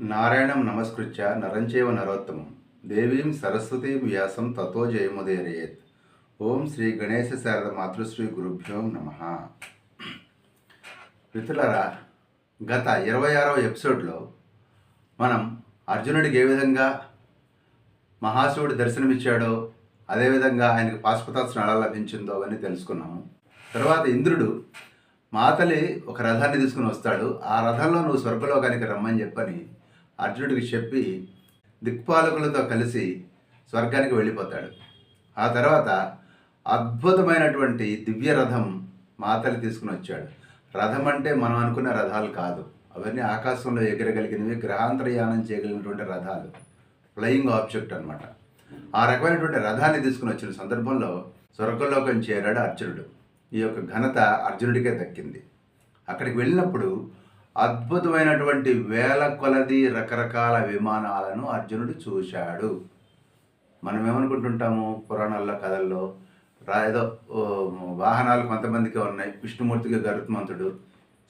నారాయణం నమస్కృత్య నరంచేవ నరోత్తమం. దేవీం సరస్వతీ వ్యాసం తతో జయముదేరేత్ ఓం శ్రీ గణేశ శారద మాతృశ్రీ గురుభ్యో నమ. మిత్రులరా గత ఇరవై ఆరవ ఎపిసోడ్లో మనం అర్జునుడికి ఏ విధంగా మహాశివుడు దర్శనమిచ్చాడో అదేవిధంగా ఆయనకు పాశుపతాస్త్రం ఎలా లభించిందో అవన్నీ తెలుసుకున్నాము. తర్వాత ఇంద్రుడు మాతలి ఒక రథాన్ని తీసుకుని వస్తాడు. ఆ రథంలో నువ్వు స్వర్గలోకానికి రమ్మని చెప్పని అర్జునుడికి చెప్పి దిక్పాలకులతో కలిసి స్వర్గానికి వెళ్ళిపోతాడు. ఆ తర్వాత అద్భుతమైనటువంటి దివ్య రథం మాతలు తీసుకుని వచ్చాడు. రథం అంటే మనం అనుకున్న రథాలు కాదు. అవన్నీ ఆకాశంలో ఎగరగలిగినవి గ్రహాంతరయానం చేయగలిగినటువంటి రథాలు. ఫ్లయింగ్ ఆబ్జెక్ట్ అనమాట ఆ రకమైనటువంటి రథాన్ని తీసుకుని వచ్చిన సందర్భంలో స్వర్గలోకం చేరాడు అర్జునుడు. ఈ యొక్క ఘనత అర్జునుడికే దక్కింది. అక్కడికి వెళ్ళినప్పుడు అద్భుతమైనటువంటి వేల కొలది రకరకాల విమానాలను అర్జునుడు చూశాడు. మనం ఏమనుకుంటుంటాము పురాణాల్లో కథల్లో ఏదో వాహనాలు కొంతమందికి ఉన్నాయి. విష్ణుమూర్తికి గరుత్మంతుడు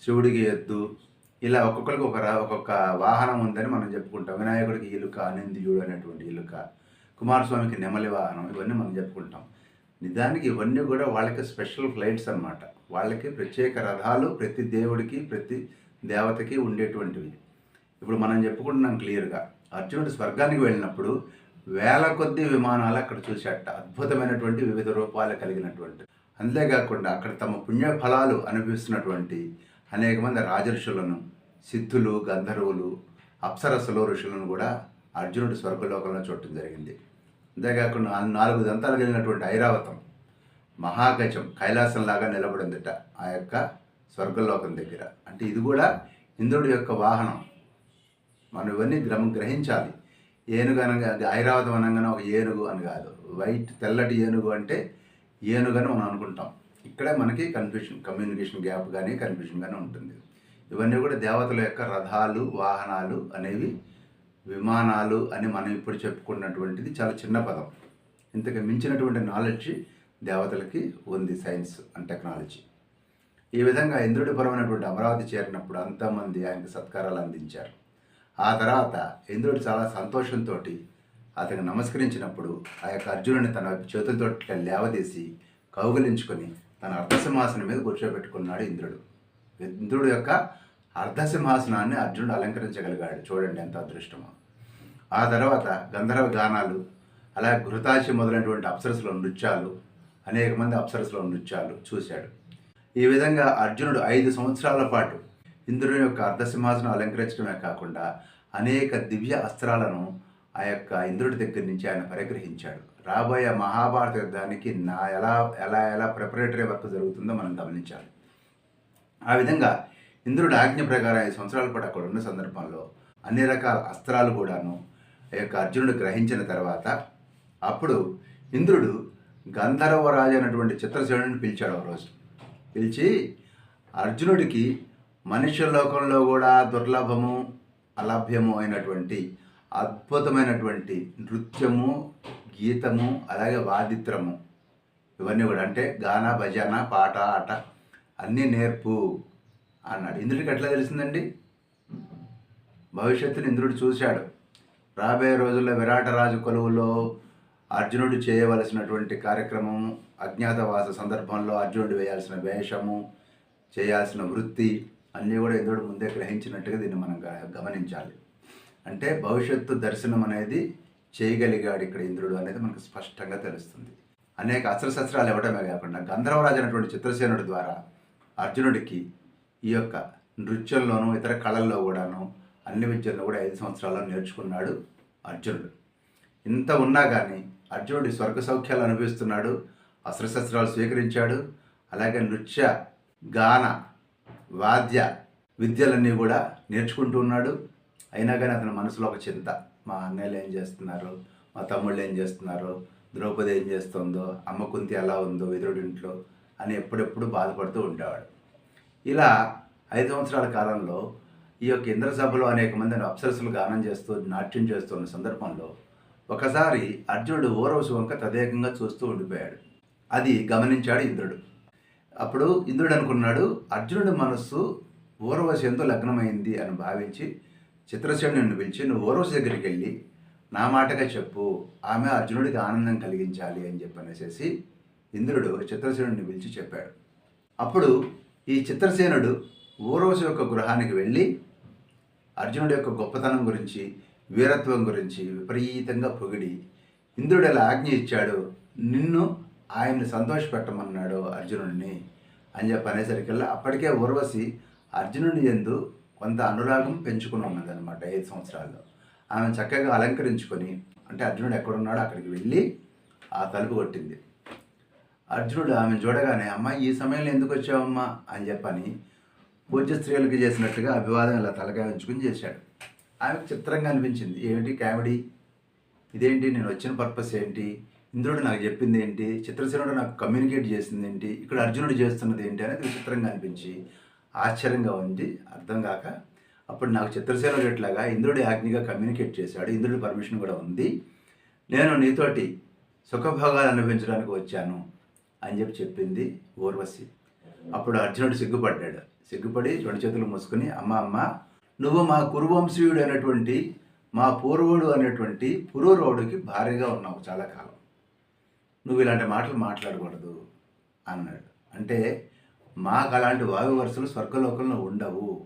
శివుడికి ఎద్దు. ఇలా ఒక్కొక్కరికి ఒక రా- ఒక్కొక్క వాహనం ఉందని మనం చెప్పుకుంటాం. వినాయకుడికి ఇలుక నిందియుడు అనేటువంటి ఇలుక కుమారస్వామికి నెమలి వాహనం ఇవన్నీ మనం చెప్పుకుంటాం. నిజానికి ఇవన్నీ కూడా వాళ్ళకి స్పెషల్ ఫ్లైట్స్ అన్నమాట. వాళ్ళకి ప్రత్యేక రథాలు ప్రతి దేవుడికి ప్రతి దేవతకి ఉండేటువంటివి. ఇప్పుడు మనం చెప్పుకుంటున్నాం క్లియర్గా. అర్జునుడు స్వర్గానికి వెళ్ళినప్పుడు వేల కొద్ది విమానాలు అక్కడ చూశాట అద్భుతమైనటువంటి వివిధ రూపాలు కలిగినటువంటి. అంతేకాకుండా అక్కడ తమ పుణ్య ఫలాలు అనుభవిస్తున్నటువంటి అనేక మంది రాజఋషులను సిద్ధులు గంధర్వులు అప్సరసలు ఋషులను కూడా అర్జునుడు స్వర్గలోకంలో చూడటం జరిగింది. అంతేకాకుండా నాలుగు దంతాలు కలిగినటువంటి ఐరావతం మహాగజం కైలాసంలాగా నిలబడిందట. ఆ యొక్క స్వర్గలోకం దగ్గర. అంటే ఇది కూడా ఇంద్రుడి యొక్క వాహనం. మనం ఇవన్నీ గ్రహం గ్రహించాలి. ఏనుగు అనగా ఐరావతం అనగానే ఒక ఏనుగు అని కాదు. వైట్ తెల్లటి ఏనుగు అంటే ఏనుగని అని మనం అనుకుంటాం. ఇక్కడే మనకి కన్ఫ్యూషన్ కమ్యూనికేషన్ గ్యాప్ కానీ కన్ఫ్యూషన్ కానీ ఉంటుంది. ఇవన్నీ కూడా దేవతల యొక్క రథాలు వాహనాలు అనేవి విమానాలు అని మనం ఇప్పుడు చెప్పుకున్నటువంటిది చాలా చిన్న పదం. ఇంతకు మించినటువంటి నాలెడ్జ్ దేవతలకి ఉంది సైన్స్ అండ్ టెక్నాలజీ ఈ విధంగా ఇంద్రుడి పరమైనటువంటి అమరావతి చేరినప్పుడు అంతమంది ఆయనకు సత్కారాలు అందించారు. ఆ తర్వాత ఇంద్రుడు చాలా సంతోషంతో అతను నమస్కరించినప్పుడు ఆ యొక్క అర్జునుని తన చేతులతో లేవదీసి కౌగులించుకొని తన అర్ధసింహాసనం మీద కూర్చోబెట్టుకున్నాడు ఇంద్రుడు. ఇంద్రుడు యొక్క అర్ధసింహాసనాన్ని అర్జునుడు అలంకరించగలిగాడు. చూడండి ఎంత అదృష్టమో. ఆ తర్వాత గంధర్వ గానాలు అలాగే ఘృతాచి మొదలైనటువంటి అప్సరసుల నృత్యాలు అనేక మంది అప్సరసుల నృత్యాలు చూశాడు. ఈ విధంగా అర్జునుడు ఐదు సంవత్సరాల పాటు ఇంద్రుని యొక్క అర్ధసింహాసనం అలంకరించడమే కాకుండా అనేక దివ్య అస్త్రాలను ఆ యొక్క ఇంద్రుడి దగ్గర నుంచి ఆయన పరిగ్రహించాడు. రాబోయే మహాభారత యుద్ధానికి నా ఎలా ఎలా ఎలా ప్రిపరేటరీ వర్క్ జరుగుతుందో మనం గమనించాలి. ఆ విధంగా ఇంద్రుడి ఆజ్ఞ ప్రకారం ఐదు సంవత్సరాల పాటు అక్కడ ఉన్న సందర్భంలో అన్ని రకాల అస్త్రాలు కూడాను ఆ యొక్క అర్జునుడు గ్రహించిన తర్వాత అప్పుడు ఇంద్రుడు గంధర్వరాజు అయినటువంటి చిత్రసేనుడిని పిలిచాడు ఒక రోజు. పిలిచి అర్జునుడికి మనుష్య లోకంలో కూడా దుర్లభము అలభ్యము అయినటువంటి అద్భుతమైనటువంటి నృత్యము గీతము అలాగే వాదిత్రము. ఇవన్నీ కూడా అంటే గాన భజన పాట ఆట అన్నీ నేర్పు అన్నాడు. ఇంద్రుడికి ఎట్లా తెలిసిందండి? భవిష్యత్తుని ఇంద్రుడు చూశాడు. రాబోయే రోజుల్లో విరాటరాజు కొలువులో అర్జునుడు చేయవలసినటువంటి కార్యక్రమం అజ్ఞాతవాస సందర్భంలో అర్జునుడు వేయాల్సిన వేషము చేయాల్సిన వృత్తి అన్నీ కూడా ఇంద్రుడు ముందే గ్రహించినట్టుగా దీన్ని మనం గ- గమనించాలి. అంటే భవిష్యత్తు దర్శనం అనేది చేయగలిగాడు ఇక్కడ ఇంద్రుడు అనేది మనకు స్పష్టంగా తెలుస్తుంది. అనేక అస్త్రశస్త్రాలు ఇవ్వడమే కాకుండా గంధర్వరాజు అనేటువంటి చిత్రసేనుడి ద్వారా అర్జునుడికి ఈ యొక్క నృత్యంలోనూ ఇతర కళల్లో కూడాను అన్ని విద్యలను కూడా ఐదు సంవత్సరాల్లో నేర్చుకున్నాడు అర్జునుడు. ఇంత ఉన్నా కానీ అర్జునుడి స్వర్గ సౌఖ్యాలు అనుభవిస్తున్నాడు అస్త్రశస్త్రాలు స్వీకరించాడు అలాగే నృత్య గాన వాద్య విద్యలన్నీ కూడా నేర్చుకుంటూ ఉన్నాడు. అయినా కానీ అతని మనసులో ఒక చింత. మా అన్నయ్యలు ఏం చేస్తున్నారు? మా తమ్ముళ్ళు ఏం చేస్తున్నారు? ద్రౌపది ఏం చేస్తుందో? అమ్మ కుంతి ఎలా ఉందో? ఎదురుడింట్లో అని ఎప్పుడెప్పుడు బాధపడుతూ ఉండేవాడు. ఇలా ఐదు సంవత్సరాల కాలంలో ఈ యొక్క ఇంద్రసభలో అనేక మందిని అప్సరసులు గానం చేస్తూ నాట్యం చేస్తున్న సందర్భంలో ఒకసారి అర్జునుడు ఓరవసు వంక తదేకంగా చూస్తూ ఉండిపోయాడు. అది గమనించాడు ఇంద్రుడు. అప్పుడు ఇంద్రుడు అనుకున్నాడు అర్జునుడి మనస్సు ఊరవశ ఎంతో లగ్నమైంది అని భావించి చిత్రసేనుని పిలిచి నువ్వు ఓరోస్ దగ్గరికి వెళ్ళి నా మాటగా చెప్పు ఆమె అర్జునుడికి ఆనందం కలిగించాలి అని చెప్పనేసేసి ఇంద్రుడు చిత్రసేనుడిని పిలిచి చెప్పాడు. అప్పుడు ఈ చిత్రసేనుడు ఊరోసు యొక్క గృహానికి వెళ్ళి అర్జునుడి యొక్క గొప్పతనం గురించి వీరత్వం గురించి విపరీతంగా పొగిడి ఇంద్రుడు ఎలా ఆజ్ఞ ఇచ్చాడు నిన్ను ఆయన్ని సంతోషపెట్టమన్నాడు అర్జునుడిని అని చెప్పనేసరికల్లా అప్పటికే ఉర్వశి అర్జునుడి ఎందు కొంత అనురాగం పెంచుకుని ఉన్నదన్నమాట ఐదు సంవత్సరాల్లో. ఆమె చక్కగా అలంకరించుకొని అంటే అర్జునుడు ఎక్కడున్నాడో అక్కడికి వెళ్ళి ఆ తలుపు కొట్టింది. అర్జునుడు ఆమె చూడగానే అమ్మ ఈ సమయంలో ఎందుకు వచ్చావమ్మా? అని చెప్పని పూజ్య స్త్రీలకు చేసినట్టుగా అభివాదం ఇలా తలకాయ ఉంచుకుని చేశాడు. ఆమెకు చిత్రంగా అనిపించింది. ఏమిటి కామెడీ? ఇదేంటి? నేను వచ్చిన పర్పస్ ఏంటి? ఇంద్రుడు నాకు చెప్పింది ఏంటి? చిత్రసేనుడు నాకు కమ్యూనికేట్ చేసింది ఏంటి? ఇక్కడ అర్జునుడు చేస్తున్నది ఏంటి అనేది విచిత్రంగా అనిపించి ఆశ్చర్యంగా ఉంది. అర్థం కాక అప్పుడు నాకు చిత్రసేనుడు ఎట్లాగా? ఇంద్రుడి ఆజ్ఞగా కమ్యూనికేట్ చేశాడు. ఇంద్రుడి పర్మిషన్ కూడా ఉంది. నేను నీతోటి సుఖభోగాలు అనుభవించడానికి వచ్చాను అని చెప్పి చెప్పింది ఊర్వశి. అప్పుడు అర్జునుడు సిగ్గుపడ్డాడు. సిగ్గుపడి రెండు చేతులు మూసుకుని అమ్మ అమ్మ నువ్వు మా కురువంశీయుడు అనేటువంటి మా పూర్వుడు అనేటువంటి పురూరవుడికి భారీగా ఉన్నావు చాలా కాలం. నువ్వు ఇలాంటి మాటలు మాట్లాడకూడదు అన్నాడు. అంటే మాకు అలాంటి వాయు వరుసలు స్వర్గలోకంలో ఉండవు.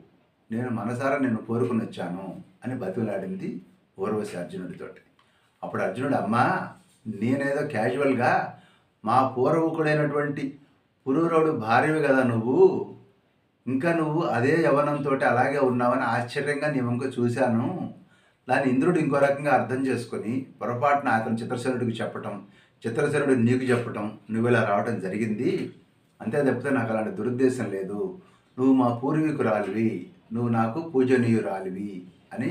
నేను మనసారా నేను కోరుకుని వచ్చాను అని బతిలాడింది ఊర్వశి అర్జునుడితోటి అప్పుడు అర్జునుడు అమ్మా నేనేదో క్యాజువల్గా మా పూర్వకుడైనటువంటి పురూరవుడు భార్యవి కదా నువ్వు. ఇంకా నువ్వు అదే యవనంతో అలాగే ఉన్నావని ఆశ్చర్యంగా నేను ఇంకా చూశాను. దాని ఇంద్రుడు ఇంకో రకంగా అర్థం చేసుకొని పొరపాటున అతను చిత్రసేనుడికి చెప్పటం చిత్రసేనుడు నీకు చెప్పటం నువ్వు ఇలా రావడం జరిగింది. అంతే తప్పితే నాకు అలాంటి దురుద్దేశం లేదు. నువ్వు మా పూర్వీకురాలివి నువ్వు నాకు పూజనీయురాలివి అని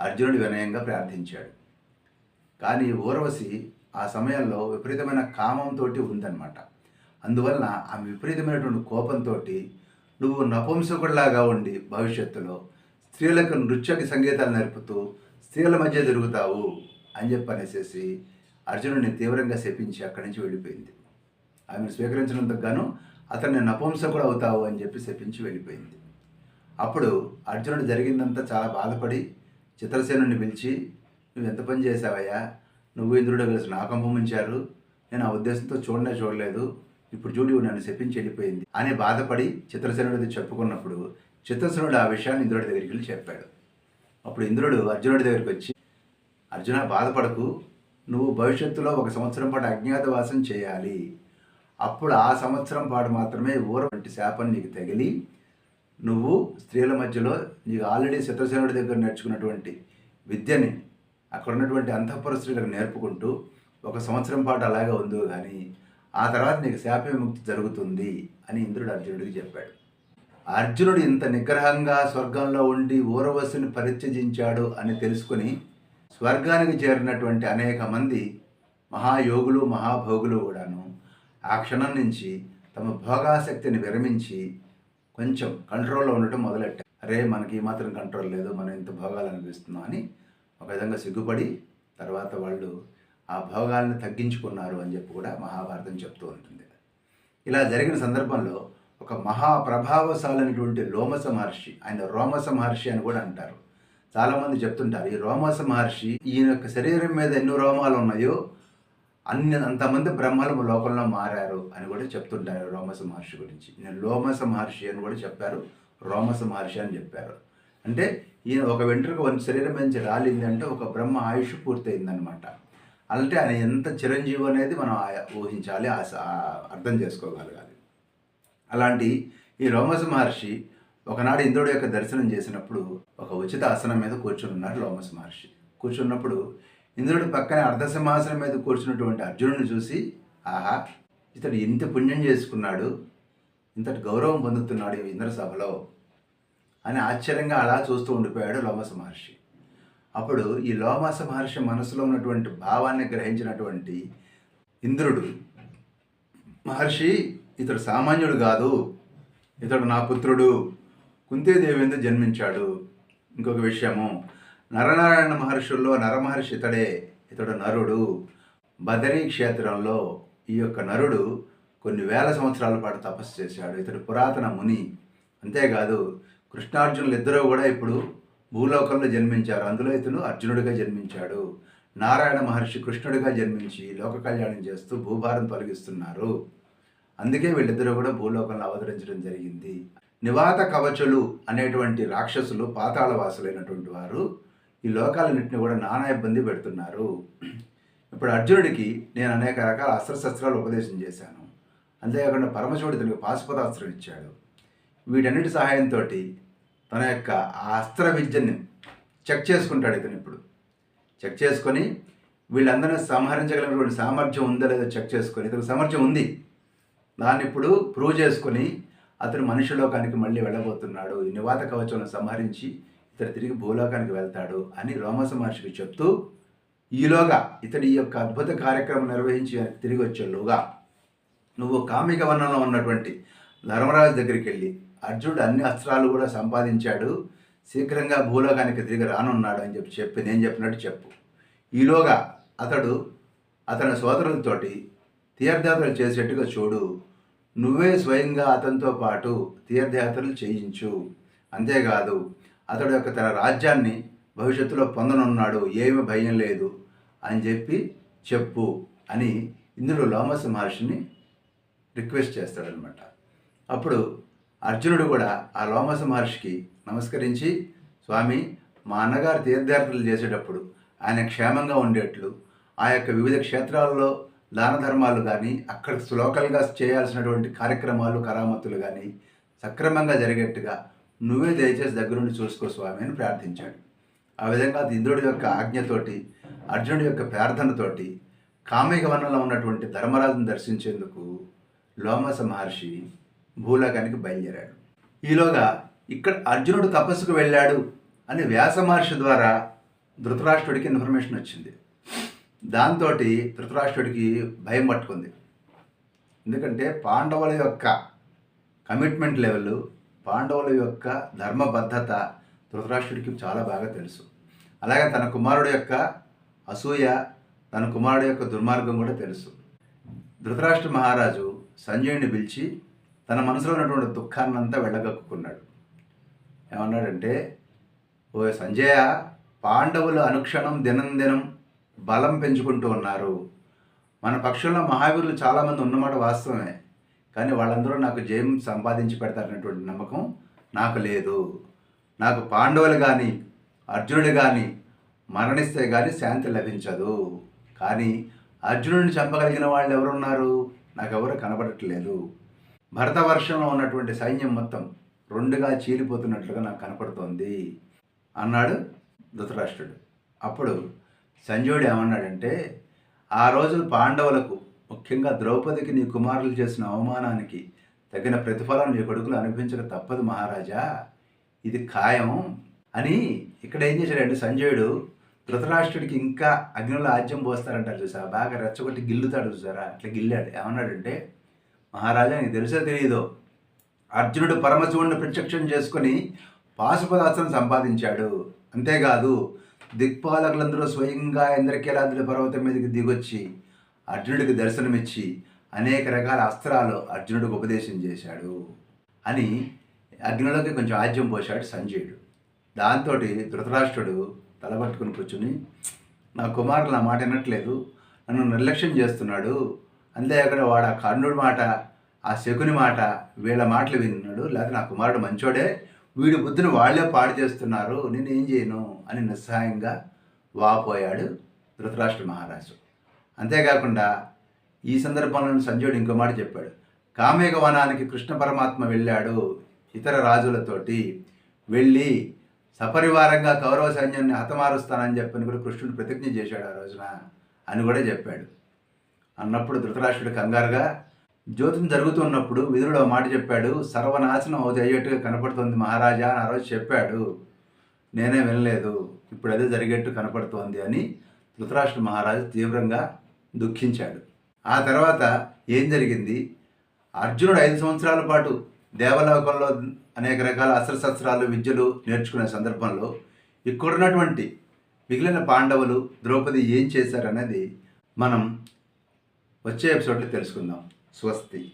అర్జునుడు వినయంగా ప్రార్థించాడు. కానీ ఊర్వశి ఆ సమయంలో విపరీతమైన కామంతో ఉందన్నమాట. అందువలన ఆమె విపరీతమైనటువంటి కోపంతో నువ్వు నపుంసకుడిలాగా ఉండి భవిష్యత్తులో స్త్రీలకు నృత్యకి సంగీతాలు నేర్పుతూ స్త్రీల మధ్య తిరుగుతావు అని చెప్పి అనేసేసి అర్జునుడిని తీవ్రంగా శపించి అక్కడి నుంచి వెళ్ళిపోయింది. ఆమెను స్వీకరించినందుకు గాను అతన్ని నపుంసకుడు అవుతావు అని చెప్పి శపించి వెళ్ళిపోయింది. అప్పుడు అర్జునుడు జరిగిందంతా చాలా బాధపడి చిత్రసేనుని పిలిచి నువ్వు ఎంత పని చేసావయ్యా నువ్వు ఇంద్రుడు కలిసి నాకంపమించారు నేను ఆ ఉద్దేశంతో చూడనే చూడలేదు. ఇప్పుడు చూడు నన్ను శపించి వెళ్ళిపోయింది. అని బాధపడి చిత్రసేనుడిది చెప్పుకున్నప్పుడు చిత్రసేనుడు ఆ విషయాన్ని ఇంద్రుడి దగ్గరికి వెళ్ళి చెప్పాడు. అప్పుడు ఇంద్రుడు అర్జునుడి దగ్గరికి వచ్చి అర్జున బాధపడకు. నువ్వు భవిష్యత్తులో ఒక సంవత్సరం పాటు అజ్ఞాతవాసం చేయాలి. అప్పుడు ఆ సంవత్సరం పాటు మాత్రమే ఊర వంటి శాపం నీకు తగిలి నువ్వు స్త్రీల మధ్యలో నీకు ఆల్రెడీ చిత్రసేనుడి దగ్గర నేర్చుకున్నటువంటి విద్యని అక్కడ ఉన్నటువంటి అంతఃపుర స్త్రీలకు నేర్పుకుంటూ ఒక సంవత్సరం పాటు అలాగే ఉందో కానీ ఆ తర్వాత నీకు శాప విముక్తి జరుగుతుంది అని ఇంద్రుడు అర్జునుడికి చెప్పాడు. అర్జునుడు ఇంత నిగ్రహంగా స్వర్గంలో ఉండి ఊరవశుని పరిత్యజించాడు అని తెలుసుకుని స్వర్గానికి చేరినటువంటి అనేక మంది మహాయోగులు మహాభోగులు కూడాను ఆ క్షణం నుంచి తమ భోగాసక్తిని విరమించి కొంచెం కంట్రోల్లో ఉండటం మొదలెట్టారు. అరే మనకి ఈ మాత్రం కంట్రోల్ లేదు మనం ఇంత భోగాలు అనిపిస్తున్నాం అని ఒక విధంగా సిగ్గుపడి తర్వాత వాళ్ళు ఆ భోగాలను తగ్గించుకున్నారు అని చెప్పి కూడా మహాభారతం చెప్తూ ఉంటుంది. ఇలా జరిగిన సందర్భంలో ఒక మహాప్రభావశాలైనటువంటి లోమస మహర్షి ఆయన రోమస మహర్షి అని కూడా అంటారు. చాలామంది చెప్తుంటారు ఈ రోమస మహర్షి ఈయన యొక్క శరీరం మీద ఎన్ని రోమాలు ఉన్నాయో అన్ని అంతమంది బ్రహ్మలు లోకంలో మారారు అని కూడా చెప్తుంటారు రోమస మహర్షి గురించి. నేను లోమస మహర్షి అని కూడా చెప్పారు రోమస మహర్షి అని చెప్పారు. అంటే ఈయన ఒక వెంట్రుక వన్ శరీరం నుంచి రాలింది అంటే ఒక బ్రహ్మ ఆయుష్ పూర్తయిందనమాట అంటే ఆయన ఎంత చిరంజీవి అనేది మనం ఆ- ఊహించాలి ఆశ- అర్థం చేసుకోగలగాలి. అలాంటి ఈ రోమస మహర్షి ఒకనాడు ఇంద్రుడు యొక్క దర్శనం చేసినప్పుడు ఒక ఉచిత ఆసనం మీద కూర్చుని ఉన్నాడు లోమస మహర్షి. కూర్చున్నప్పుడు ఇంద్రుడి పక్కనే అర్ధసింహాసనం మీద కూర్చున్నటువంటి అర్జునుడిని చూసి ఆహా ఇతడు ఇంత పుణ్యం చేసుకున్నాడు ఇంతటి గౌరవం పొందుతున్నాడు ఇంద్రసభలో ఇంద్ర సభలో అని ఆశ్చర్యంగా అలా చూస్తూ ఉండిపోయాడు లోమస మహర్షి. అప్పుడు ఈ లోమాస మహర్షి మనసులో ఉన్నటువంటి భావాన్ని గ్రహించినటువంటి ఇంద్రుడు మహర్షి ఇతడు సామాన్యుడు కాదు. ఇతడు నా పుత్రుడు. కుంతీదేవి జన్మించాడు. ఇంకొక విషయము నరనారాయణ మహర్షుల్లో నరమహర్షి ఇతడే. ఇతడు నరుడు. బదరీ క్షేత్రంలో ఈ యొక్క నరుడు కొన్ని వేల సంవత్సరాల పాటు తపస్సు చేశాడు. ఇతడు పురాతన ముని. అంతేకాదు కృష్ణార్జునులు ఇద్దరూ కూడా ఇప్పుడు భూలోకంలో జన్మించారు. అందులో ఇతను అర్జునుడిగా జన్మించాడు. నారాయణ మహర్షి కృష్ణుడిగా జన్మించి లోక కళ్యాణం చేస్తూ భూభారం తొలగిస్తున్నారు. అందుకే వీళ్ళిద్దరూ కూడా భూలోకంలో అవతరించడం జరిగింది. నివాత కవచులు అనేటువంటి రాక్షసులు పాతాళవాసులైనటువంటి వారు ఈ లోకాలన్నింటినీ కూడా నానా ఇబ్బంది పెడుతున్నారు. ఇప్పుడు అర్జునుడికి నేను అనేక రకాల అస్త్రశస్త్రాలు ఉపదేశం చేశాను. అంతేకాకుండా పరమశివుడు తనకు పాశుపతాస్త్రం ఇచ్చాడు. వీటన్నిటి సహాయంతో తన యొక్క అస్త్ర విద్యని చెక్ చేసుకుంటాడు ఇతను ఇప్పుడు. చెక్ చేసుకొని వీళ్ళందరినీ సంహరించగలిగినటువంటి సామర్థ్యం ఉందో లేదో చెక్ చేసుకొని ఇతను సామర్థ్యం ఉంది. దాన్ని ఇప్పుడు ప్రూవ్ చేసుకొని అతను మనుష్యలోకానికి మళ్ళీ వెళ్ళబోతున్నాడు. ఈ నివాత కవచంలో సంహరించి ఇతడు తిరిగి భూలోకానికి వెళ్తాడు అని రోమస మహర్షికి చెప్తూ ఈలోగా ఇతడు ఈ యొక్క అద్భుత కార్యక్రమం నిర్వహించి తిరిగి వచ్చేలోగా నువ్వు కామిక వర్ణంలో ఉన్నటువంటి ధర్మరాజు దగ్గరికి వెళ్ళి అర్జునుడు అన్ని అస్త్రాలు కూడా సంపాదించాడు. శీఘ్రంగా భూలోకానికి తిరిగి రానున్నాడు అని చెప్పి చెప్పి నేను చెప్పినట్టు చెప్పు. ఈలోగా అతడు అతని సోదరులతోటి తీర్థయాత్రలు చేసేట్టుగా చూడు. నువ్వే స్వయంగా అతనితో పాటు తీర్థయాత్రలు చేయించు. అంతేకాదు అతడు యొక్క తన రాజ్యాన్ని భవిష్యత్తులో పొందనున్నాడు. ఏమి భయం లేదు అని చెప్పి చెప్పు అని ఇందులో లోమస మహర్షిని రిక్వెస్ట్ చేస్తాడనమాట అప్పుడు అర్జునుడు కూడా ఆ లోమస మహర్షికి నమస్కరించి స్వామి మా అన్నగారు తీర్థయాత్రలు చేసేటప్పుడు ఆయన క్షేమంగా ఉండేట్లు ఆ యొక్క వివిధ క్షేత్రాల్లో దాన ధర్మాలు కానీ అక్కడ లోకల్గా చేయాల్సినటువంటి కార్యక్రమాలు కరామతులు కానీ సక్రమంగా జరిగేట్టుగా నువ్వే దయచేసి దగ్గరుండి చూసుకో స్వామి అని ప్రార్థించాడు. ఆ విధంగా ఇంద్రుడి యొక్క ఆజ్ఞతోటి అర్జునుడి యొక్క ప్రార్థనతోటి కామిక వనంలో ఉన్నటువంటి ధర్మరాజును దర్శించేందుకు లోమస మహర్షి భూలోకానికి బయలుదేరాడు. ఈలోగా ఇక్కడ అర్జునుడు తపస్సుకు వెళ్ళాడు అని వ్యాస మహర్షి ద్వారా ధృతరాష్ట్రుడికి ఇన్ఫర్మేషన్ వచ్చింది. దాంతో ధృతరాష్ట్రుడికి భయం పట్టుకుంది. ఎందుకంటే పాండవుల యొక్క కమిట్మెంట్ లెవెల్ పాండవుల యొక్క ధర్మబద్ధత ధృతరాష్ట్రుడికి చాలా బాగా తెలుసు. అలాగే తన కుమారుడు యొక్క అసూయ తన కుమారుడు యొక్క దుర్మార్గం కూడా తెలుసు. ధృతరాష్ట్ర మహారాజు సంజయుడిని పిలిచి తన మనసులో ఉన్నటువంటి దుఃఖాన్నంతా వెళ్ళగక్కున్నాడు. ఏమన్నాడంటే ఓ సంజయ పాండవులు అనుక్షణం దినం దినం బలం పెంచుకుంటూ ఉన్నారు. మన పక్షంలో మహావీరులు చాలామంది ఉన్నమాట వాస్తవమే. కానీ వాళ్ళందరూ నాకు జయం సంపాదించి పెడతారనేటువంటి నమ్మకం నాకు లేదు. నాకు పాండవులు కానీ అర్జునుడు కానీ మరణిస్తే కానీ శాంతి లభించదు. కానీ అర్జునుడిని చంపగలిగిన వాళ్ళు ఎవరున్నారు నాకు ఎవరు కనబడట్లేదు. భరతవర్షంలో ఉన్నటువంటి సైన్యం మొత్తం రెండుగా చీలిపోతున్నట్లుగా నాకు కనపడుతోంది అన్నాడు ధృతరాష్ట్రుడు. అప్పుడు సంజయుడు ఏమన్నాడంటే ఆ రోజు పాండవులకు ముఖ్యంగా ద్రౌపదికి నీ కుమారులు చేసిన అవమానానికి తగిన ప్రతిఫలం నీ కొడుకులు అనుభవించక తప్పదు మహారాజా. ఇది ఖాయం. అని ఇక్కడ ఏం చేశాడంటే సంజయుడు ధృతరాష్ట్రుడికి ఇంకా అగ్నిలో ఆజ్యం పోస్తారంటారు చూసా బాగా రెచ్చగొట్టి గిల్లుతాడు చూసారా అట్లా గిల్లాడు. ఏమన్నాడంటే మహారాజా నీకు తెలుసో తెలియదో అర్జునుడు పరమశివుణ్ణి ప్రత్యక్షం చేసుకొని పాశుపదాస్త్రం సంపాదించాడు. అంతేకాదు దిక్పాలకులందరూ స్వయంగా ఇంద్రకీలాద్రి పర్వతం మీదకి దిగొచ్చి అర్జునుడికి దర్శనమిచ్చి అనేక రకాల అస్త్రాలు అర్జునుడికి ఉపదేశం చేశాడు అని అగ్నిలోకి కొంచెం ఆజ్యం పోశాడు సంజయుడు. దాంతో ధృతరాష్ట్రుడు తలబట్టుకుని కూర్చుని నా కుమారులు నా మాట వినట్లేదు. నన్ను నిర్లక్ష్యం చేస్తున్నాడు. అంతేకాకుండా వాడు ఆ కర్ణుడి మాట ఆ శకుని మాట వీళ్ళ మాటలు విన్నాడు. లేకపోతే నా కుమారుడు మంచోడే. వీడి బుద్ధిని వాళ్ళే పాడు చేస్తున్నారు. నేను ఏం చేయను అని నిస్సహాయంగా వాపోయాడు ధృతరాష్ట్ర మహారాజు. అంతేకాకుండా ఈ సందర్భంలో సంజయుడు ఇంకో మాట చెప్పాడు. కామేక వనానికి కృష్ణ పరమాత్మ వెళ్ళాడు ఇతర రాజులతోటి. వెళ్ళి సపరివారంగా కౌరవ సైన్యాన్ని హతమారుస్తానని చెప్పని కూడా కృష్ణుడు ప్రతిజ్ఞ చేశాడు ఆ రోజున అని కూడా చెప్పాడు. అన్నప్పుడు ధృతరాష్ట్రుడు కంగారుగా జ్యోతిం జరుగుతున్నప్పుడు విధుడు మాట చెప్పాడు సర్వనాశనం అయ్యేట్టుగా కనపడుతుంది మహారాజా అని ఆ రోజు చెప్పాడు. నేనే వినలేదు ఇప్పుడు అదే జరిగేట్టు కనపడుతోంది అని ధృతరాష్ట్ర మహారాజు తీవ్రంగా దుఃఖించాడు. ఆ తర్వాత ఏం జరిగింది? అర్జునుడు ఐదు సంవత్సరాల పాటు దేవలోకంలో అనేక రకాల అస్త్రశస్త్రాలు విద్యలు నేర్చుకునే సందర్భంలో ఇక్కడున్నటువంటి మిగిలిన పాండవులు ద్రౌపది ఏం చేశారనేది మనం వచ్చే ఎపిసోడ్లో తెలుసుకుందాం. స్వస్తి.